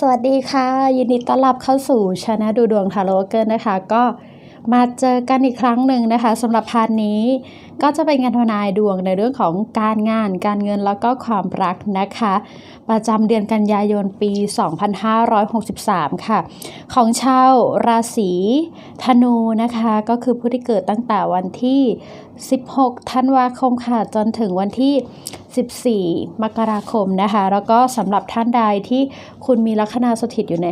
สวัสดีค่ะ ยินดีต้อนรับเข้าสู่ช anel ดูดวงทาโร่เกินนะคะ ก็มาเจอกันอีกครั้งหนึ่งนะคะสำหรับพาร์ทนี้ ก็จะเป็นการทนายดวงในเรื่องของการงาน การเงินแล้วก็ความรักนะคะ ประจำเดือนกันยายนปี 2563 ค่ะ ของชาวราศีธนูนะคะ ก็คือผู้ที่เกิดตั้งแต่วันที่ 16 ธันวาคมค่ะ จนถึงวันที่ 14 มกราคมนะคะ แล้วก็สำหรับท่านใดที่คุณมีลัคนาสถิตอยู่ใน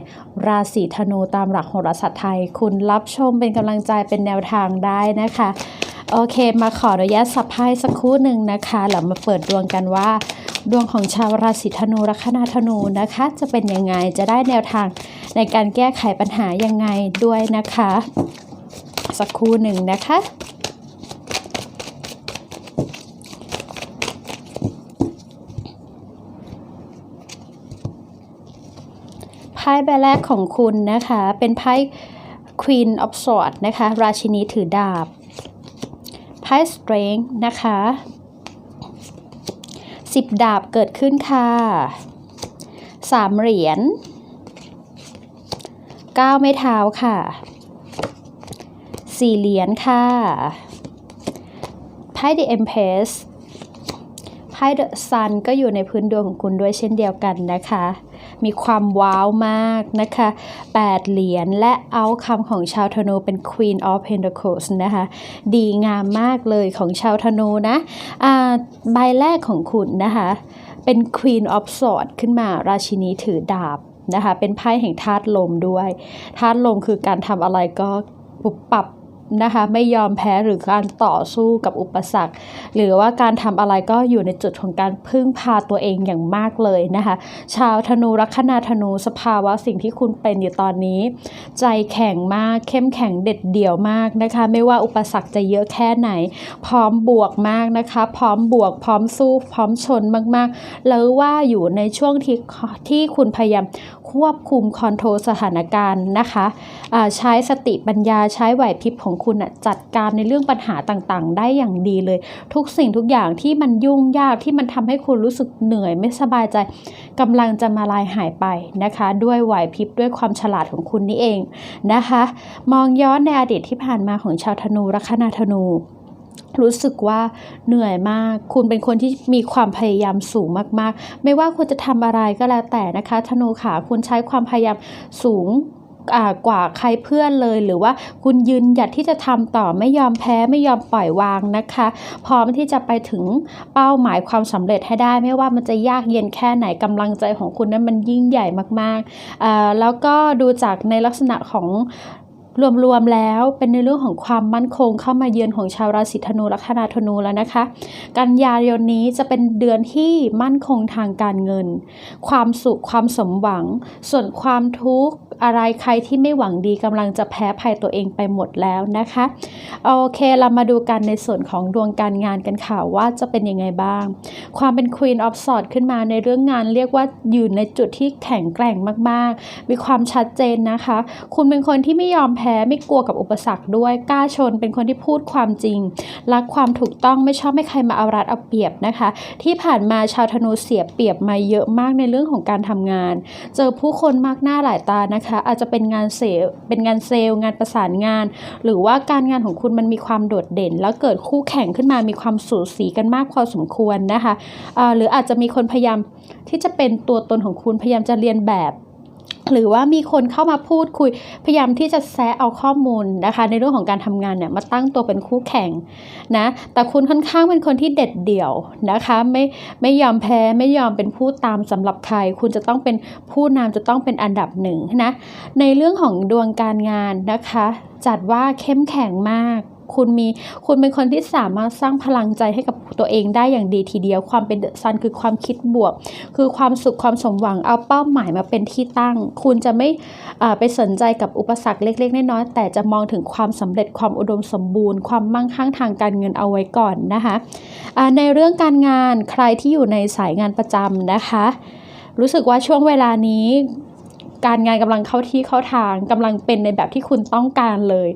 ราศีธนูตามหลักโหราศาสตร์ไทย คุณรับชมเป็นกำลังใจเป็นแนวทางได้นะคะ โอเค มาขออนุญาตสับไพ่สักครู่หนึ่งนะคะแล้วมาเปิดดวงกันว่า ดวงของชาวราศีธนูลัคนาธนูนะคะ จะเป็นยังไงจะได้แนวทางในการแก้ไขปัญหายังไงด้วยนะคะ สักครู่หนึ่งนะคะไพ่ใบแรกของคุณนะคะ เป็นไพ่ Queen of Swords นะคะ ราชินีถือดาบ ไพ่ Strength นะคะสิบดาบเกิดขึ้นค่ะสามเหรียญเก้าไม้เท้าค่ะสี่เหรียญค่ะไพ่ The Empress ไพ่ The Sun ก็อยู่ในพื้นดวงของคุณด้วยเช่นเดียวกันนะคะ มีความว้าวมากนะคะ 8 เหรียญ และเอาคำของชาวธนูเป็น Queen of Pentacles นะคะ ดีงามมากเลยของชาวธนูนะใบแรกของคุณนะคะ เป็น Queen of Swords ขึ้นมาราชินีถือดาบนะคะ เป็นไพ่แห่งธาตุลมด้วย ธาตุลมคือการทำอะไรก็ปุบปับ นะคะไม่ยอมแพ้หรือการต่อสู้กับอุปสรรค หรือว่าการทำอะไรก็อยู่ในจุดของการพึ่งพาตัวเองอย่างมากเลยนะคะชาวธนูลัคนาธนูสภาวะสิ่งที่คุณเป็นอยู่ตอนนี้ ใจแข็งมากเข้มแข็งเด็ดเดี่ยวมากนะคะ ไม่ว่าอุปสรรคจะเยอะแค่ไหน พร้อมบวกมากนะคะ พร้อมบวก พร้อมสู้ พร้อมชนมากๆ แล้วว่าอยู่ในช่วงที่ที่คุณพยายาม ควบคุมคอนโทรลสถานการณ์นะคะอ่าใช้สติปัญญาใช้ไหวพริบของคุณจัดการในเรื่องปัญหาต่างๆ ได้อย่างดีเลย ทุกสิ่งทุกอย่างที่มันยุ่งยากที่มันทำให้คุณรู้สึกเหนื่อยไม่สบายใจกำลังจะมาลายหายไปนะคะ ด้วยไหวพริบด้วยความฉลาดของคุณนี่เองนะคะ มองย้อนในอดีตที่ผ่านมาของชาวธนูลัคนาธนู รู้สึกว่าเหนื่อยมาก คุณเป็นคนที่มีความพยายามสูงมากๆ ไม่ว่าคุณจะทำอะไรก็แล้วแต่นะคะธนูขาคุณใช้ความพยายามสูงกว่าใครเพื่อนเลยหรือว่าคุณยืนหยัดที่จะทำต่อไม่ยอมแพ้ไม่ยอมปล่อยวางนะคะ พร้อมที่จะไปถึงเป้าหมายความสำเร็จให้ได้ ไม่ว่ามันจะยากเย็นแค่ไหนกำลังใจของคุณนั้นมันยิ่งใหญ่มากๆแล้วก็ดูจากในลักษณะของ รวมๆแล้วเป็นในเรื่องของความมั่นคงเข้ามาเยือนของชาวราศีธนูลัคนาธนูแล้วนะคะ กันยายนนี้จะเป็นเดือนที่มั่นคงทางการเงิน ความสุขความสมหวัง ส่วนความทุกข์ อะไรใครที่ไม่หวังดีกำลังจะแพ้ภัยตัวเองไปหมดแล้วนะคะโอเคเรามาดูกันในส่วนของดวงการงานกันค่ะว่าจะเป็นยังไงบ้าง ความเป็น Queen of Swords ขึ้นมาในเรื่องงานเรียกว่าอยู่ในจุดที่แข็งแกร่งมากๆ มีความชัดเจนนะคะ คุณเป็นคนที่ไม่ยอมแพ้ไม่กลัวกับอุปสรรคด้วยกล้าชนเป็นคนที่พูดความจริง รักความถูกต้องไม่ชอบให้ใครมาเอารัดเอาเปรียบนะคะ ที่ผ่านมาชาวธนูเสียเปรียบมาเยอะมากในเรื่องของการทำงาน เจอผู้คนมากหน้าหลายตานะคะอาจจะเป็นงานเซลเป็นงานเซลงานประสานงาน หรือว่าการงานของคุณมันมีความโดดเด่น แล้วเกิดคู่แข่งขึ้นมามีความสูสีกันมากพอสมควรนะคะะหรืออาจจะมีคนพยายามที่จะเป็นตัวตนของคุณพยายามจะเรียนแบบ หรือว่ามีคนเข้ามาพูดคุยพยายามที่จะแซะเอาข้อมูลนะคะ ในเรื่องของการทำงานเนี่ยมาตั้งตัวเป็นคู่แข่งนะแต่คุณค่อนข้างเป็นคนที่เด็ดเดี่ยวนะคะไม่ไม่ยอมแพ้ไม่ยอมเป็นผู้ตามสำหรับใคร คุณจะต้องเป็นผู้นำจะต้องเป็นอันดับหนึ่งนะในเรื่องของดวงการงานนะคะ จัดว่าเข้มแข็งมาก คุณมีคุณเป็นคนที่สามารถสร้างพลังใจให้กับตัวเองได้อย่างดีทีเดียว ความเป็นเดอะซันคือความคิดบวก คือความสุขความสมหวังเอาเป้าหมายมาเป็นที่ตั้ง คุณจะไม่ไปสนใจกับอุปสรรคเล็กๆน้อยๆแต่จะมองถึงความสำเร็จความอุดมสมบูรณ์ ความมั่งคั่งทางการเงินเอาไว้ก่อนนะคะในเรื่องการงานใครที่อยู่ในสายงานประจำนะคะ รู้สึกว่าช่วงเวลานี้ การงานกำลังเข้าที่เข้าทางกำลังเป็นในแบบที่คุณต้องการเลย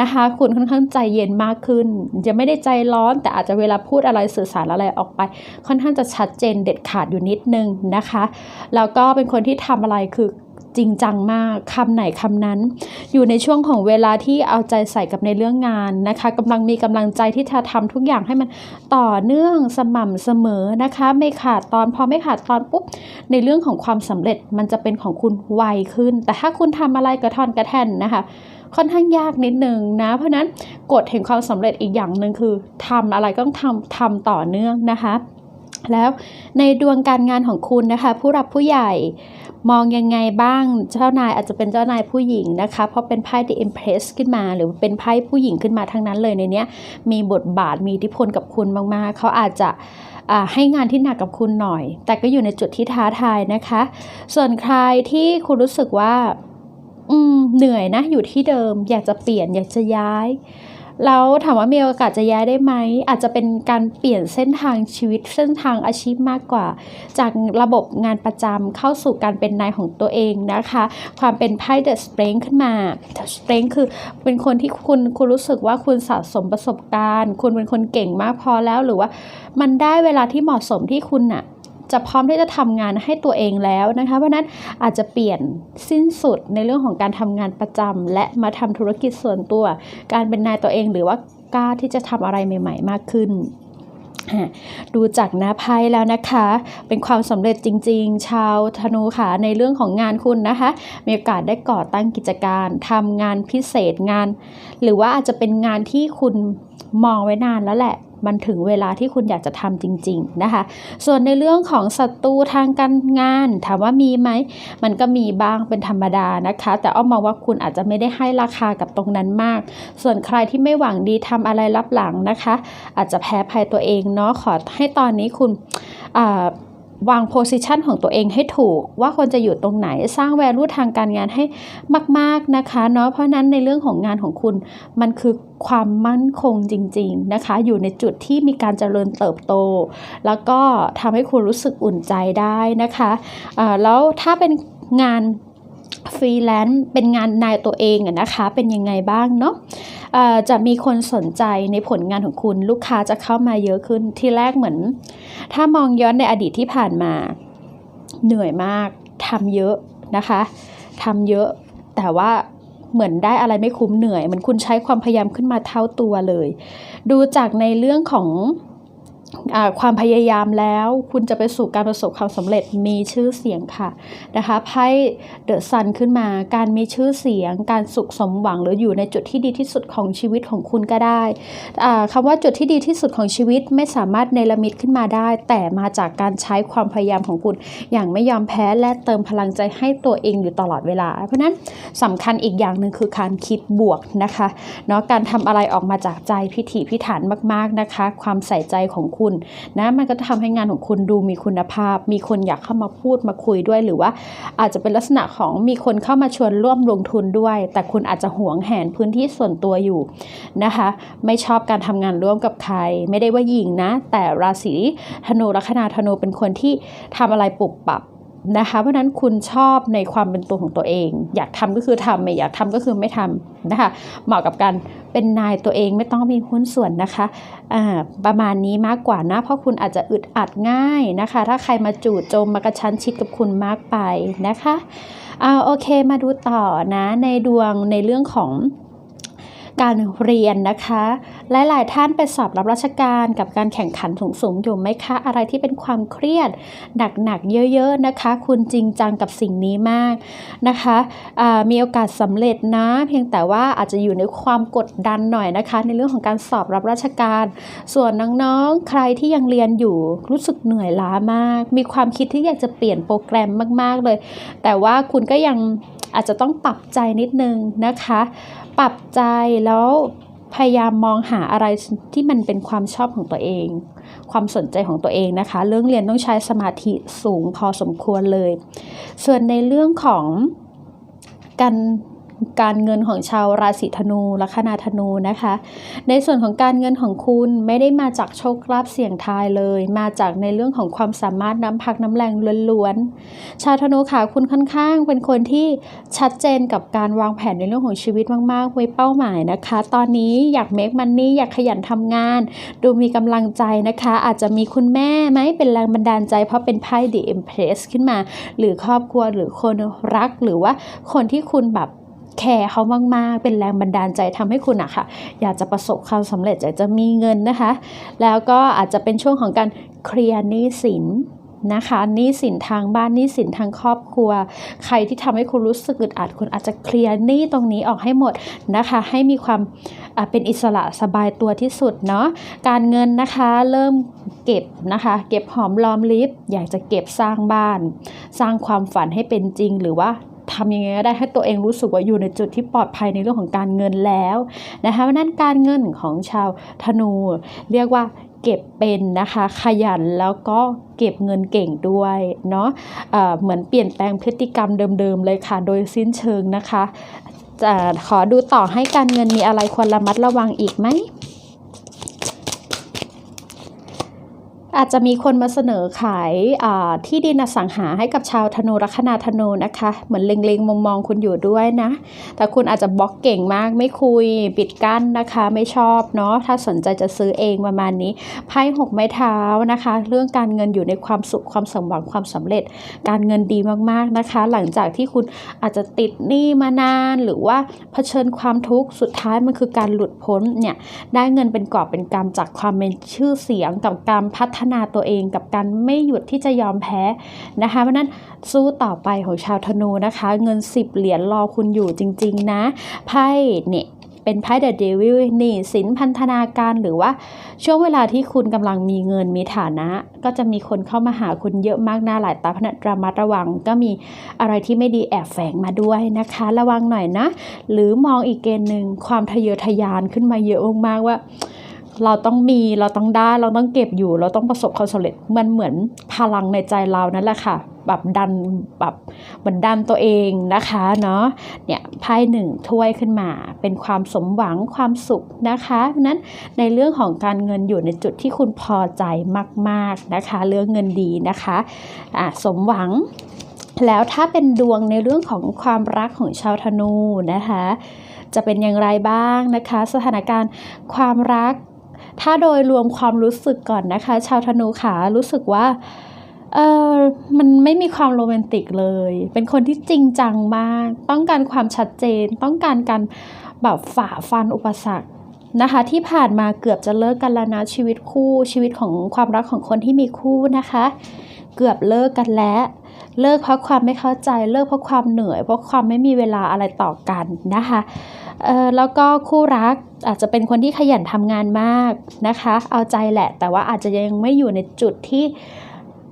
นะคะ คุณค่อนข้างใจเย็นมากขึ้น จะไม่ได้ใจร้อน แต่อาจจะเวลาพูดอะไรสื่อสารอะไรออกไป ค่อนข้างจะชัดเจนเด็ดขาดอยู่นิดนึงนะคะ แล้วก็เป็นคนที่ทำอะไรคือ จริงจังมากคำไหนคำนั้น อยู่ในช่วงของเวลาที่เอาใจใส่กับในเรื่องงานนะคะกำลังมีกำลังใจที่จะทำทุกอย่างให้มันต่อเนื่องสม่ำเสมอนะคะ ไม่ขาดตอนพอไม่ขาดตอนปุ๊บในเรื่องของความสำเร็จมันจะเป็นของคุณไวขึ้น แต่ถ้าคุณทำอะไรกระทอนกระแท่นนะคะค่อนข้างยากนิดนึงนะ เพราะฉะนั้นกฎแห่งความสำเร็จอีกอย่างหนึ่งคือทำอะไรก็ต้องทำทำต่อเนื่องนะคะ แล้วในดวงการงานของคุณนะคะ ผู้รับผู้ใหญ่มองยังไงบ้างเจ้านายอาจจะเป็นเจ้านายผู้หญิงนะคะ เพราะเป็นไพ่ The Empress ขึ้นมา หรือเป็นไพ่ผู้หญิงขึ้นมาทั้งนั้นเลยในเนี้ยมีบทบาทมีอิทธิพลกับคุณมากๆ เขาอาจจะให้งานที่หนักกับคุณหน่อย แต่ก็อยู่ในจุดที่ท้าทายนะคะ ส่วนใครที่คุณรู้สึกว่าอืมเหนื่อยนะอยู่ที่เดิม อยากจะเปลี่ยนอยากจะย้าย แล้วถามว่ามีโอกาสจะย้ายได้ไหม อาจจะเป็นการเปลี่ยนเส้นทางชีวิตเส้นทางอาชีพมากกว่า จากระบบงานประจำเข้าสู่การเป็นนายของตัวเองนะคะ ความเป็นไพ่เดอะสเปร g ขึ้นมาสเปร g คือเป็นคนที่คุณคุณรู้สึกว่าคุณสะสมประสบการณ์ คุณเป็นคนเก่งมากพอแล้วหรือว่า มันได้เวลาที่เหมาะสมที่คุณน่ะ จะพร้อมที่จะทำงานให้ตัวเองแล้วนะคะเพราะนั้นอาจจะเปลี่ยนสิ้นสุดในเรื่องของการทำงานประจำและมาทำธุรกิจส่วนตัว การเป็นนายตัวเองหรือว่ากล้าที่จะทำอะไรใหม่ ๆ มากขึ้นอะดูจากหน้าไพ่แล้วนะคะ เป็นความสำเร็จจริง ๆ ชาวธนูค่ะในเรื่องของงานคุณนะคะ มีโอกาสได้ก่อตั้งกิจการทำงานพิเศษงาน หรือว่าอาจจะเป็นงานที่คุณมองไว้นานแล้วแหละ มันถึงเวลาที่คุณอยากจะทำจริง ๆนะคะ ส่วนในเรื่องของศัตรูทางการงาน ถามว่ามีไหม มันก็มีบ้างเป็นธรรมดานะคะ แต่อ้อมมองว่าคุณอาจจะไม่ได้ให้ราคากับตรงนั้นมาก ส่วนใครที่ไม่หวังดีทำอะไรรับหลังนะคะ อาจจะแพ้ภัยตัวเองเนาะขอให้ตอนนี้คุณอ่า วางโพสิชันของตัวเองให้ถูกว่าควรจะอยู่ตรงไหนสร้างแวลูทางการงานให้มาก ๆนะคะเนาะเพราะนั้นในเรื่องของงานของคุณมันคือความมั่นคงจริง ๆนะคะ อยู่ในจุดที่มีการเจริญเติบโต แล้วก็ทำให้คุณรู้สึกอุ่นใจได้นะคะแล้วถ้าเป็นงาน ฟรีแลนซ์เป็นงานนายตัวเองอะนะคะเป็นยังไงบ้างเนาะจะมีคนสนใจในผลงานของคุณลูกค้าจะเข้ามาเยอะขึ้นที่แรกเหมือน ถ้ามองย้อนในอดีตที่ผ่านมาเหนื่อยมากทำเยอะนะคะทำเยอะแต่ว่าเหมือนได้อะไรไม่คุ้มเหนื่อยเหมือนคุณใช้ความพยายามขึ้นมาเท่าตัวเลย ดูจากในเรื่องของ ความพยายามแล้ว คุณจะไปสู่การประสบความสำเร็จมีชื่อเสียงค่ะนะคะไพ่เดอะซันขึ้นมา การมีชื่อเสียง การสุขสมหวังหรืออยู่ในจุดที่ดีที่สุดของชีวิตของคุณก็ได้คำว่าจุดที่ดีที่สุดของชีวิตไม่สามารถเนรมิตขึ้นมาได้ แต่มาจากการใช้ความพยายามของคุณ อย่างไม่ยอมแพ้และเติมพลังใจให้ตัวเองอยู่ตลอดเวลา เพราะนั้นสำคัญอีกอย่างหนึ่งคือการคิดบวกนะคะเนาะการทำอะไรออกมาจากใจพิถีพิถันมาก ๆนะคะ ความใส่ใจของคุณนะมันก็จะทำให้งานของคุณดูมีคุณภาพ มีคนอยากเข้ามาพูดมาคุยด้วยหรือว่า อาจจะเป็นลักษณะของมีคนเข้ามาชวนร่วมลงทุนด้วย แต่คุณอาจจะหวงแหนพื้นที่ส่วนตัวอยู่นะคะ ไม่ชอบการทำงานร่วมกับใคร ไม่ได้ว่าหญิงนะ แต่ราศีธนูลัคนาธนูเป็นคนที่ทำอะไรปุบปับ นะคะ เพราะนั้นคุณชอบในความเป็นตัวของตัวเอง อยากทำก็คือทำไม่อยากทำก็คือไม่ทำนะคะเหมาะกับการเป็นนายตัวเองไม่ต้องมีหุ้นส่วนนะคะอ่าประมาณนี้มากกว่านะ เพราะคุณอาจจะอึดอัดง่ายนะคะ ถ้าใครมาจู่โจมมากระชั้นชิดกับคุณมากไปนะคะอ่าโอเคมาดูต่อนะในดวงในเรื่องของการเรียนนะคะ หลายๆ ท่านไปสอบรับราชการกับการแข่งขันสูงๆอยู่ไหมคะ อะไรที่เป็นความเครียดหนักๆเยอะๆนะคะ คุณจริงจังกับสิ่งนี้มากนะคะมีโอกาสสำเร็จนะ เพียงแต่ว่าอาจจะอยู่ในความกดดันหน่อยนะคะ ในเรื่องของการสอบรับราชการ ส่วนน้องๆ ใครที่ยังเรียนอยู่รู้สึกเหนื่อยล้ามาก มีความคิดที่อยากจะเปลี่ยนโปรแกรมมากๆเลย แต่ว่าคุณก็ยังอาจจะต้องปรับใจนิดนึงนะคะ ปรับใจแล้ว พยายามมองหาอะไรที่มันเป็นความชอบของตัวเอง ความสนใจของตัวเองนะคะ เรื่องเรียนต้องใช้สมาธิสูงพอสมควรเลย ส่วนในเรื่องของการ การเงินของชาวราศีธนูลัคนาธนูนะคะ ในส่วนของการเงินของคุณไม่ได้มาจากโชคลาภเสี่ยงทายเลย มาจากในเรื่องของความสามารถน้ำพักน้ำแรงล้วนๆ ชาวธนูค่ะคุณค่อนข้างเป็นคนที่ชัดเจนกับการวางแผนในเรื่องของชีวิตมากๆไว้เป้าหมายนะคะ ตอนนี้อยาก make money อยากขยันทำงาน ดูมีกำลังใจนะคะ อาจจะมีคุณแม่ไหมเป็นแรงบันดาลใจเพราะเป็นไพ่ The Empress ขึ้นมา หรือครอบครัวหรือคนรักหรือว่าคนที่คุณแบบ แคร์เขามาก ๆ เป็นแรงบันดาลใจทำให้คุณอะค่ะ อยากจะประสบความสำเร็จอยากจะมีเงินนะคะ แล้วก็อาจจะเป็นช่วงของการเคลียร์หนี้สินนะคะหนี้สินทางบ้านหนี้สินทางครอบครัว ใครที่ทำให้คุณรู้สึกอึดอัดคุณอาจจะเคลียร์หนี้ตรงนี้ออกให้หมดนะคะ ให้มีความเป็นอิสระสบายตัวที่สุดเนาะการเงินนะคะเริ่มเก็บนะคะ เก็บหอมรอมริบอยากจะเก็บสร้างบ้าน สร้างความฝันให้เป็นจริงหรือว่า ทำยังไงก็ได้ให้ตัวเองรู้สึกว่าอยู่ในจุดที่ปลอดภัยในเรื่องของการเงินแล้วนะคะนั้นการเงินของชาวธนู เรียกว่าเก็บเป็นนะคะขยันแล้วก็เก็บเงินเก่งด้วยเนาะเอ่อเหมือนเปลี่ยนแปลงพฤติกรรมเดิมๆเลยค่ะ โดยสิ้นเชิงนะคะจะขอดูต่อให้การเงินมีอะไรควรระมัดระวังอีกไหม อาจจะมีคนมาเสนอขายาที่ดินอสังหาให้กับชาวธนูลัคนาธนูนะคะ เหมือนเล็งๆมองมองๆคุณอยู่ด้วยนะ แต่คุณอาจจะบล็อกเก่งมากไม่คุยปิดกั้นนะคะ ไม่ชอบเนาะถ้าสนใจจะซื้อเองประมาณนี้ไพ่หกไม้เท้านะคะ เรื่องการเงินอยู่ในความสุขความสมหวังความสำเร็จ การเงินดีมากๆนะคะ หลังจากที่คุณอาจจะติดหนี้มานานหรือว่าเผชิญความทุกข์สุดท้ายมันคือการหลุดพ้นเนี่ยได้เงินเป็นกอบเป็นกำจากความเป็นชื่อเสียงกับการพัฒนาตัวเองกับการไม่หยุดที่จะยอมแพ้นะคะ เพราะนั้นสู้ต่อไปของชาวธนูนะคะ เงิน 10 เหรียญรอคุณอยู่จริง ๆ นะ ไพ่เนี่ยเป็นไพ่เดอะเดวิลนี่สินพันธนาการหรือว่าช่วงเวลาที่คุณกำลังมีเงินมีฐานะ ก็จะมีคนเข้ามาหาคุณเยอะมากหน้าหลายตาพนัดระมัดระวัง ก็มีอะไรที่ไม่ดีแอบแฝงมาด้วยนะคะ ระวังหน่อยนะ หรือมองอีกเกณฑ์หนึ่งความทะเยอทะยานขึ้นมาเยอะมากๆว่า เราต้องมีเราต้องได้เราต้องเก็บอยู่ เราต้องประสบความสำเร็จมันเหมือนพลังในใจเรานั่นแหละค่ะแบบดันแบบเหมือนดันตัวเองนะคะเนาะเนี่ยไพ่หนึ่งถ้วยขึ้นมาเป็นความสมหวังความสุขนะคะเพราะนั้นในเรื่องของการเงินอยู่ในจุดที่คุณพอใจมากๆนะคะ เรื่องเงินดีนะคะอะสมหวังแล้วถ้าเป็นดวงในเรื่องของความรักของชาวธนูนะคะ จะเป็นอย่างไรบ้างนะคะ สถานการณ์ความรัก ถ้าโดยรวมความรู้สึกก่อนนะคะ ชาวธนูขารู้สึกว่าเออมันไม่มีความโรแมนติกเลย เป็นคนที่จริงจังมาก ต้องการความชัดเจน ต้องการการแบบฝ่าฟันอุปสรรคนะคะ ที่ผ่านมาเกือบจะเลิกกันแล้วนะชีวิตคู่ชีวิตของความรักของคนที่มีคู่นะคะ เกือบเลิกกันแล้ว เลิกเพราะความไม่เข้าใจ เลิกเพราะความเหนื่อยเพราะความไม่มีเวลาอะไรต่อกันนะคะ แล้วก็คู่รักอาจจะเป็นคนที่ขยันทำงานมากนะคะ เอาใจแหละ แต่ว่าอาจจะยังไม่อยู่ในจุดที่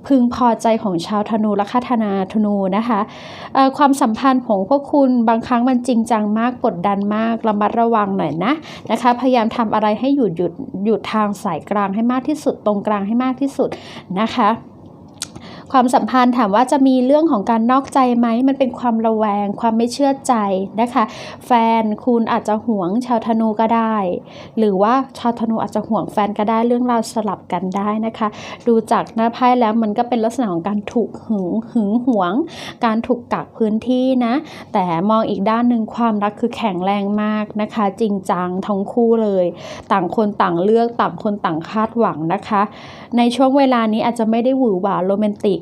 พึงพอใจของชาวธนูและคาธนาธนูนะคะความสัมพันธ์ของพวกคุณบางครั้งมันจริงจังมากกดดันมากระมัดระวังหน่อยนะนะคะ พยายามทำอะไรให้หยุดหยุดหยุดทางสายกลางให้มากที่สุดตรงกลางให้มากที่สุดนะคะ ความสัมพันธ์ถามว่าจะมีเรื่องของการนอกใจไหม มันเป็นความระแวง ความไม่เชื่อใจนะคะ แฟนคุณอาจจะหวงชาวธนูก็ได้ หรือว่าชาวธนูอาจจะห่วงแฟนก็ได้เรื่องราวสลับกันได้นะคะ ดูจากหน้าไพ่แล้วมันก็เป็นลักษณะของการถูกหึงหึงหวง การถูกกักพื้นที่นะ แต่มองอีกด้านหนึ่งความรักคือแข็งแรงมากนะคะ จริงจังทั้งคู่เลย ต่างคนต่างเลือกต่างคนต่างคาดหวังนะคะ ในช่วงเวลานี้อาจจะไม่ได้หวือหวาโรแมนติก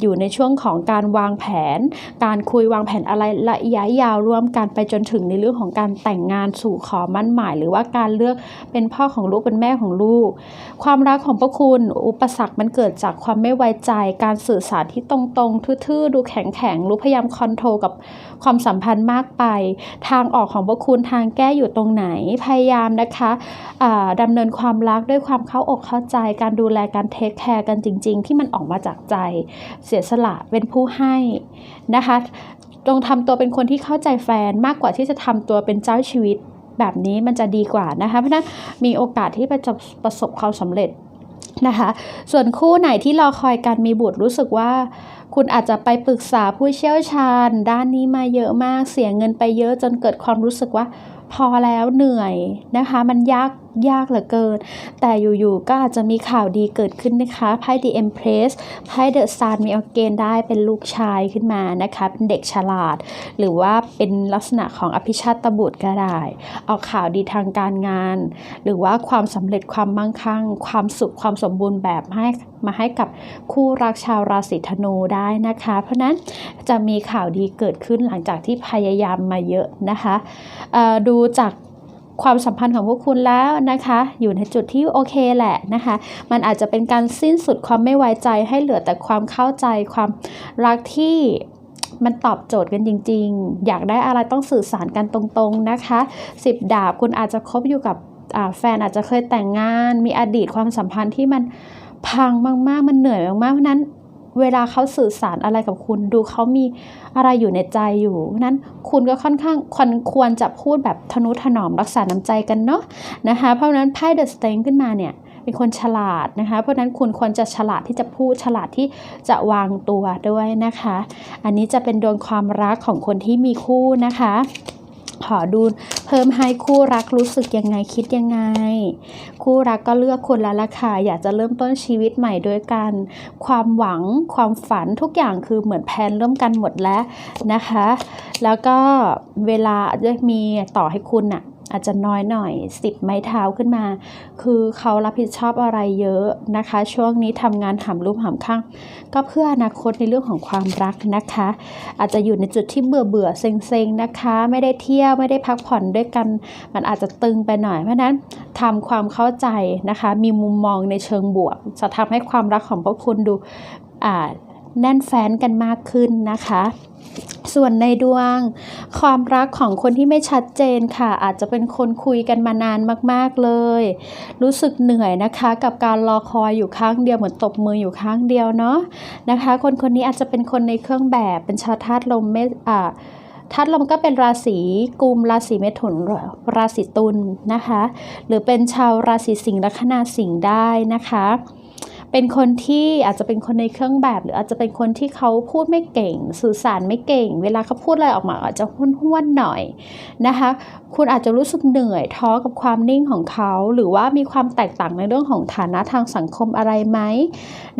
อยู่ในช่วงของการวางแผน การคุยวางแผนอะไรระยะยาวร่วมกันไปจนถึงในเรื่องของการแต่งงานสู่ขอมั่นหมาย หรือว่าการเลือกเป็นพ่อของลูกเป็นแม่ของลูก ความรักของพวกคุณอุปสรรคมันเกิดจากความไม่ไว้ใจ การสื่อสารที่ตรงๆทื่อๆ ดูแข็งๆรู้พยายามคอนโทรลกับความสัมพันธ์มากไป ทางออกของพวกคุณทางแก้อยู่ตรงไหนพยายามนะคะอ่าดำเนินความรักด้วยความเข้าอกเข้าใจ การดูแลการเทคแคร์กันจริง ๆ ที่มันออกมาจากใจเสียสละเป็นผู้ให้นะคะจงทำตัวเป็นคนที่เข้าใจแฟนมากกว่าที่จะทำตัวเป็นเจ้าชีวิตแบบนี้มันจะดีกว่านะคะ เพราะฉะนั้นมีโอกาสที่จะประสบความสำเร็จนะคะ ส่วนคู่ไหนที่รอคอยการมีบุตรรู้สึกว่า คุณอาจจะไปปรึกษาผู้เชี่ยวชาญ ด้านนี้มาเยอะมากเสียเงินไปเยอะจนเกิดความรู้สึกว่า พอแล้วเหนื่อยนะคะ มันยาก ยากเหลือเกิน แต่อยู่ๆก็อาจจะมีข่าวดีเกิดขึ้นนะคะไพ่ The Empress ไพ่ The Sun มีโอเกณฑ์ได้เป็นลูกชายขึ้นมานะคะเป็นเด็กฉลาด หรือว่าเป็นลักษณะของอภิชาตบุตรก็ได้เอาข่าวดีทางการงาน หรือว่าความสำเร็จความมั่งคั่ง ความสุขความสมบูรณ์แบบให้มาให้กับคู่รักชาวราศีธนูได้นะคะ เพราะนั้นจะมีข่าวดีเกิดขึ้นหลังจากที่พยายามมาเยอะนะคะดูจาก ความสัมพันธ์ของพวกคุณแล้วนะคะ อยู่ในจุดที่โอเคแหละนะคะ มันอาจจะเป็นการสิ้นสุดความไม่ไว้ใจให้เหลือแต่ความเข้าใจความรักที่มันตอบโจทย์กันจริง ๆ อยากได้อะไรต้องสื่อสารกันตรงๆนะคะสิบดาบคุณอาจจะคบอยู่กับแฟนอาจจะเคยแต่งงาน มีอดีตความสัมพันธ์ที่มันพังมากๆ มันเหนื่อยมากๆเพราะนั้น เวลาเขาสื่อสารอะไรกับคุณ ดูเขามีอะไรอยู่ในใจอยู่เพราะนั้นคุณก็ค่อนข้างควรควรจะพูดแบบทนุถนอมรักษาน้ำใจกันเนาะนะคะเพราะนั้นไพ่เดอะสเตนขึ้นมาเนี่ยเป็นคนฉลาดนะคะ เพราะฉะนั้นคุณควรจะฉลาดที่จะพูดฉลาดที่จะวางตัวด้วยนะคะ อันนี้จะเป็นดวงความรักของคนที่มีคู่นะคะ ขอดูเพิ่มให้คู่รักรู้สึกยังไงคิดยังไง คู่รักก็เลือกคนละละค่ะอยากจะเริ่มต้นชีวิตใหม่ด้วยกันความหวังความฝันทุกอย่างคือเหมือนแพนเริ่มกันหมดแล้วนะคะ แล้วก็เวลาจะมีต่อให้คุณน่ะ อาจจะน้อยหน่อยสิบไม้เท้าขึ้นมา คือเขารับผิดชอบอะไรเยอะนะคะ ช่วงนี้ทำงานหามรูปหามข้าง ก็เพื่ออนาคตในเรื่องของความรักนะคะ อาจจะอยู่ในจุดที่เบื่อเบื่อๆเซ็งๆนะคะ ไม่ได้เที่ยวไม่ได้พักผ่อนด้วยกัน มันอาจจะตึงไปหน่อย เพราะฉะนั้นทำความเข้าใจนะคะ มีมุมมองในเชิงบวก จะทำให้ความรักของพวกคุณดูอ่า แน่นแฟ้นกันมากขึ้นนะคะส่วนในดวงความรักของคนที่ไม่ชัดเจนค่ะ อาจจะเป็นคนคุยกันมานานมากๆเลย รู้สึกเหนื่อยนะคะ กับการรอคอยอยู่ข้างเดียวเหมือนตบมืออยู่ข้างเดียวเนาะนะคะ คนคนนี้อาจจะเป็นคนในเครื่องแบบเป็นชาวธาตุลมเมษอ่าธาตุลมก็เป็นราศีกุมราศีเมถุนราศีตุลนะคะ หรือเป็นชาวราศีสิงห์ลัคนาสิงห์ได้นะคะ เป็นคนที่อาจจะเป็นคนในเครื่องแบบ หรืออาจจะเป็นคนที่เขาพูดไม่เก่ง สื่อสารไม่เก่ง เวลาเขาพูดอะไรออกมาอาจจะห้วนๆหน่อยนะคะ คุณอาจจะรู้สึกเหนื่อยท้อกับความนิ่งของเขา หรือว่ามีความแตกต่างในเรื่องของฐานะทางสังคมอะไรไหม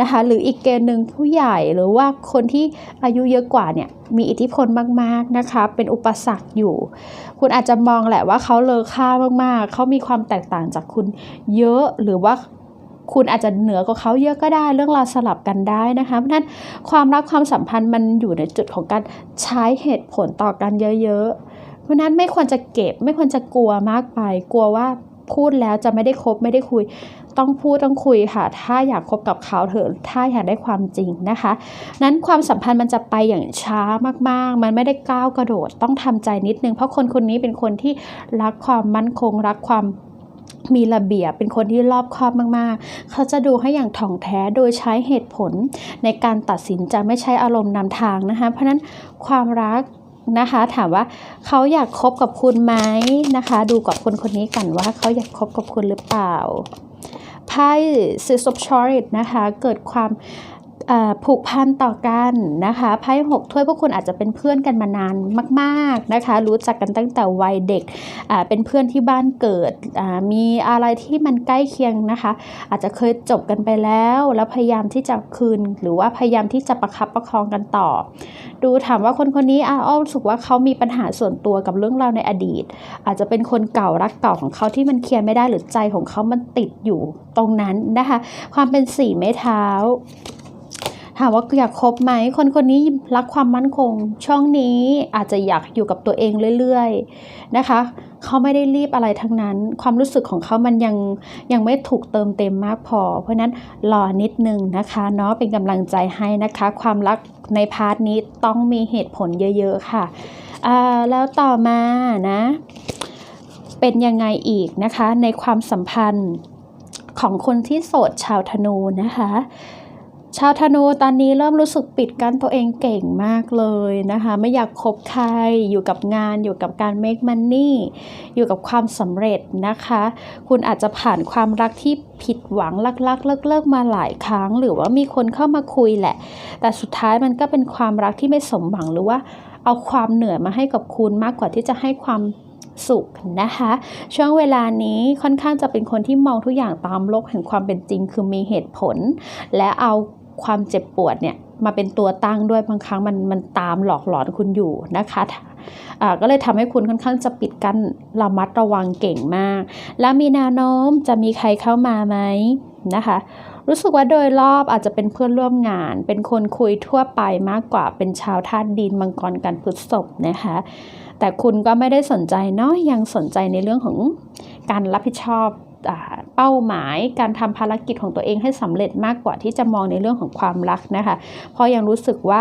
นะคะ หรืออีกเกณฑ์หนึ่งผู้ใหญ่หรือว่าคนที่อายุเยอะกว่าเนี่ยมีอิทธิพลมากๆนะคะ เป็นอุปสรรคอยู่ คุณอาจจะมองแหละว่าเขาเลอค่ามากๆ เขามีความแตกต่างจากคุณเยอะหรือว่า คุณอาจจะเหนือกว่าเขาเยอะก็ได้ เรื่องราวสลับกันได้นะคะเพราะฉะนั้นความรักความสัมพันธ์มันอยู่ในจุดของการใช้เหตุผลต่อกันเยอะๆ เพราะฉะนั้นไม่ควรจะเก็บไม่ควรจะกลัวมากไป กลัวว่าพูดแล้วจะไม่ได้คบไม่ได้คุย ต้องพูดต้องคุยค่ะ ถ้าอยากคบกับเขาเถอะถ้าอยากได้ความจริงนะคะ นั้นความสัมพันธ์มันจะไปอย่างช้ามากๆ มันไม่ได้ก้าวกระโดด ต้องทำใจนิดนึง เพราะคนคนนี้เป็นคนที่รักความมั่นคงรักความ มีระเบียบเป็นคนที่รอบคอบมากๆ เขาจะดูให้อย่างถ่องแท้โดยใช้เหตุผลในการตัดสินจะไม่ใช้อารมณ์นำทางนะคะ เพราะนั้นความรักนะคะถามว่าเขาอยากคบกับคุณไหมนะคะ ดูกับคนคนนี้กันว่าเขาอยากคบกับคุณหรือเปล่าไพ่ Six of Swords นะคะ เกิดความ ผูกพันต่อกันนะคะไพ่หกถ้วยพวกคุณอาจจะเป็นเพื่อนกันมานานมากๆนะคะ รู้จักกันตั้งแต่วัยเด็กเป็นเพื่อนที่บ้านเกิดมีอะไรที่มันใกล้เคียงนะคะ อาจจะเคยจบกันไปแล้ว แล้วพยายามที่จะคืน หรือว่าพยายามที่จะประคับประคองกันต่อ ดูถามว่าคนคนนี้อาอ้อมรู้สึกว่าเขามีปัญหาส่วนตัวกับเรื่องราวในอดีต อาจจะเป็นคนเก่ารักเก่าของเขาที่มันเคลียร์ไม่ได้หรือใจของเขามันติดอยู่ตรงนั้นนะคะ ความเป็นสี่ไม้เท้า ถามว่าอยากคบไหมคนคนนี้รักความมั่นคง ช่องนี้อาจจะอยากอยู่กับตัวเองเรื่อยๆนะคะเขาไม่ได้รีบอะไรทั้งนั้น ความรู้สึกของเขามันยังยังไม่ถูกเติมเต็มมากพอ เพราะนั้นรอนิดนึงนะคะเนาะเป็นกำลังใจให้นะคะ ความรักในพาร์ทนี้ต้องมีเหตุผลเยอะๆค่ะอ่าแล้วต่อมานะเป็นยังไงอีกนะคะในความสัมพันธ์ของคนที่โสดชาวธนูนะคะ ชาวธนูตอนนี้เริ่มรู้สึกปิดกั้นตัวเองเก่งมากเลยนะคะ ไม่อยากคบใครอยู่กับงานอยู่กับการ make money อยู่กับความสำเร็จนะคะ คุณอาจจะผ่านความรักที่ผิดหวังลักๆ เลิกๆมาหลายครั้ง หรือว่ามีคนเข้ามาคุยแหละ แต่สุดท้ายมันก็เป็นความรักที่ไม่สมหวังหรือว่าเอาความเหนื่อยมาให้กับคุณมากกว่าที่จะให้ความสุขนะคะ ช่วงเวลานี้ค่อนข้างจะเป็นคนที่มองทุกอย่างตามโลกแห่งความเป็นจริง คือมีเหตุผล และเอา ความเจ็บปวดเนี่ยมาเป็นตัวตั้งด้วยบางครั้งมันมันตามหลอกหลอนคุณอยู่นะคะอ่าก็เลยทำให้คุณค่อนข้างจะปิดกั้นระมัดระวังเก่งมาก และมีแนวโน้มจะมีใครเข้ามาไหมนะคะรู้สึกว่าโดยรอบอาจจะเป็นเพื่อนร่วมงาน เป็นคนคุยทั่วไปมากกว่าเป็นชาวธาตุดินมังกรกันพฤษภนะคะแต่คุณก็ไม่ได้สนใจเนาะยังสนใจในเรื่องของการรับผิดชอบเป้าหมายการทำภารกิจของตัวเองให้สำเร็จมากกว่าที่จะมองในเรื่องของความรักนะคะเพราะยังรู้สึกว่า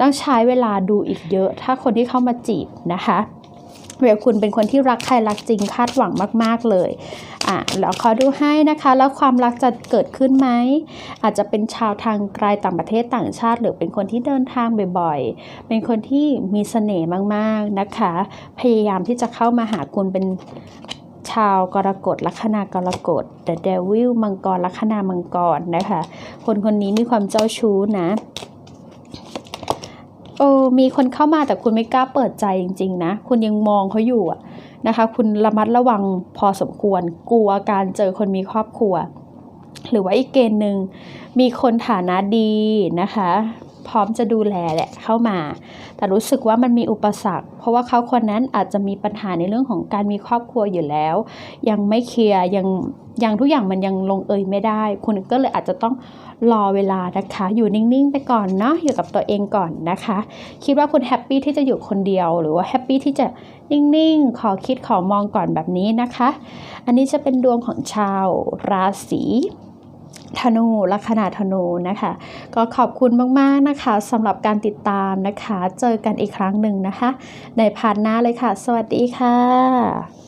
ต้องใช้เวลาดูอีกเยอะ ถ้าคนที่เข้ามาจีบนะคะเวลคุณเป็นคนที่รักใครรักจริงคาดหวังมาก ๆ เลย อะแล้วขอดูให้นะคะ แล้วความรักจะเกิดขึ้นไหม อาจจะเป็นชาวทางไกลต่างประเทศต่างชาติ หรือเป็นคนที่เดินทางบ่อยๆ เป็นคนที่มีเสน่ห์มาก ๆ นะคะ พยายามที่จะเข้ามาหาคุณเป็น ชาวกรกฎลัคนากรกฎ The Devil มังกรลัคนามังกรนะคะ คนคนนี้มีความเจ้าชู้นะโอ้มีคนเข้ามาแต่คุณไม่กล้าเปิดใจจริง ๆ นะ คุณยังมองเขาอยู่นะคะ คุณระมัดระวังพอสมควร กลัวการเจอคนมีครอบครัว หรือว่าอีกเกณฑ์หนึ่งมีคนฐานะดีนะคะ พร้อมจะดูแลแหละเข้ามา แต่รู้สึกว่ามันมีอุปสรรค เพราะว่าเขาคนนั้นอาจจะมีปัญหาในเรื่องของการมีครอบครัวอยู่แล้ว ยังไม่เคลียร์ยังยังทุกอย่างมันยังลงเอยไม่ได้ คุณก็เลยอาจจะต้องรอเวลานะคะ อยู่นิ่งๆไปก่อนเนาะอยู่กับตัวเองก่อนนะคะ คิดว่าคุณแฮปปี้ที่จะอยู่คนเดียว หรือว่าแฮปปี้ที่จะนิ่งๆ ขอคิดขอมองก่อนแบบนี้นะคะ อันนี้จะเป็นดวงของชาวราศี ธนูลัคนาธนูนะคะ ก็ขอบคุณมากๆนะคะสำหรับการติดตามนะคะ เจอกันอีกครั้งหนึ่งนะคะ ในพาร์ทหน้าเลยค่ะ สวัสดีค่ะ